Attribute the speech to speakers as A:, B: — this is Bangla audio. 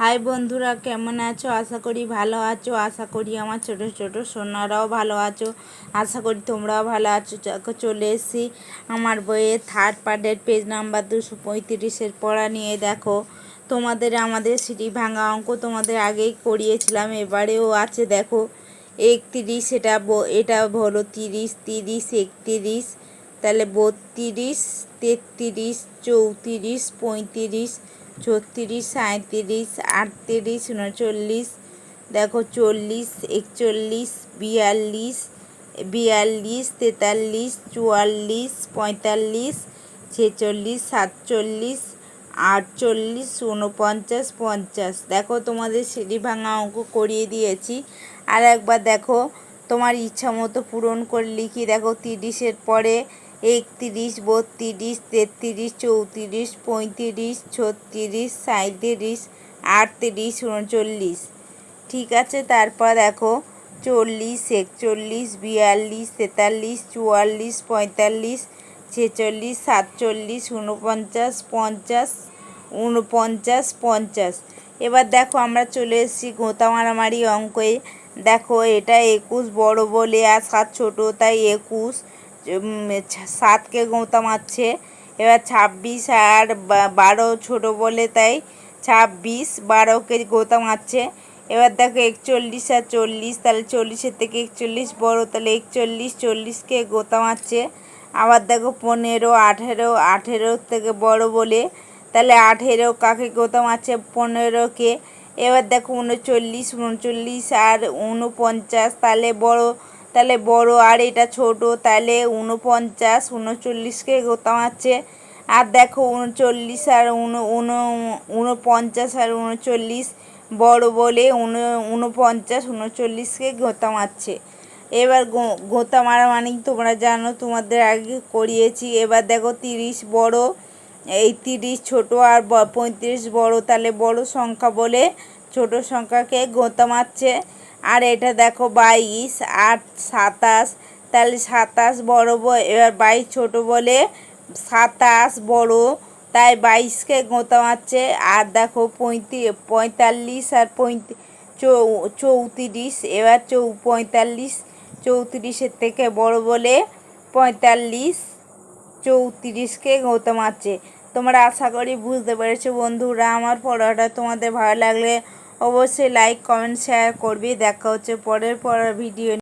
A: হাই বন্ধুরা, কেমন আছো? আশা করি ভালো আছো। আশা করি আমার ছোট ছোট সোনারাও ভালো আছো। আশা করি তোমরাও ভালো আছো। চলে এসেছি আমার বইয়ের থার্ড পার্টের পেজ নাম্বার দুশো পঁয়ত্রিশের পড়া নিয়ে। দেখো, তোমাদের আমাদের সিঁড়ি ভাঙা অঙ্ক তোমাদের আগেই করিয়েছিলাম, এবারেও আছে। দেখো, একত্রিশ, এটা এটা হলো তিরিশ তিরিশ, একত্রিশ, তাহলে বত্রিশ, তেত্রিশ, চৌত্রিশ, পঁয়ত্রিশ ছত্রিশ সাঁত্রিশ আটত্রিশ, উনচল্লিশ, দেখো চল্লিশ, একচল্লিশ, বিয়াল্লিশ বিয়াল্লিশ, তেতাল্লিশ, চুয়াল্লিশ, পঁয়তাল্লিশ, ছেচল্লিশ, সাতচল্লিশ, আটচল্লিশ উনপঞ্চাশ পঞ্চাশ। দেখো তোমাদের সিঁড়ি ভাঙা অঙ্ক করিয়ে দিয়েছি। আর একবার দেখো তোমার ইচ্ছা মতো পূরণ করে লিখি দেখো তিরিশের পরে একত্রিশ, বত্রিশ, তেত্রিশ, চৌত্রিশ, পঁয়ত্রিশ, ছত্রিশ সাঁত্রিশ আটত্রিশ, উনচল্লিশ। ঠিক আছে, তারপর দেখো, চল্লিশ, একচল্লিশ, বিয়াল্লিশ, তেতাল্লিশ, চুয়াল্লিশ, পঁয়তাল্লিশ, ছেচল্লিশ, সাতচল্লিশ উনপঞ্চাশ পঞ্চাশ উনপঞ্চাশ পঞ্চাশ। এবার দেখো, আমরা চলে এসেছি গোঁতা মারামারি অঙ্কে। দেখো, এটা একুশ, বড় বলে, আর সাত ছোটো, তাই একুশ। সাতকে গোঁতা মারছে এবার ছাব্বিশ আর বারো ছোটো বলে তাই ছাব্বিশ, বারোকে গোঁতা মারছে এবার দেখো একচল্লিশ আর চল্লিশ, তাহলে চল্লিশের থেকে একচল্লিশ বড়, তাহলে একচল্লিশ, চল্লিশকে গোঁতা মারছে আবার দেখো পনেরো, আঠেরো আঠেরোর থেকে বড় বলে, তাহলে আঠেরো কাকে গোঁতা মারছে পনেরোকে। এবার দেখো উনচল্লিশ উনচল্লিশ আর উনপঞ্চাশ, তাহলে বড় তাহলে বড় আর এটা ছোট, তাহলে উনপঞ্চাশ উনচল্লিশকে গোঁতা মারছে আর দেখো উনচল্লিশ আর উন উন উনপঞ্চাশ আর উনচল্লিশ বড় বলে উন উনপঞ্চাশ উনচল্লিশকে গোঁতা মারছে এবার গোঁতা মারা মানেই তোমরা জানো? তোমাদের আগে করিয়েছি। এবার দেখো তিরিশ বড়, এই তিরিশ ছোটো আর পঁয়ত্রিশ বড়, তাহলে বড় সংখ্যা বলে ছোট সংখ্যাকে গোঁতা মারছে আর এটা দেখো বাইশ, আট, সাতাশ, তাহলে সাতাশ বড় এবার বাইশ ছোটো বলে সাতাশ বড়, তাই বাইশকে গোঁতা মারছে আর দেখো পঁয়তাল্লিশ আর চৌত্রিশ, এবার চৌ, পঁয়তাল্লিশ, চৌত্রিশের থেকে বড় বলে পঁয়তাল্লিশ, চৌত্রিশকে গোঁতা মারছে তোমরা আশা করি বুঝতে পেরেছ বন্ধুরা, আমার পড়াটা তোমাদের ভালো লাগলে অবশ্যই লাইক কমেন্ট শেয়ার করবি। দেখা হচ্ছে পরের পরের ভিডিও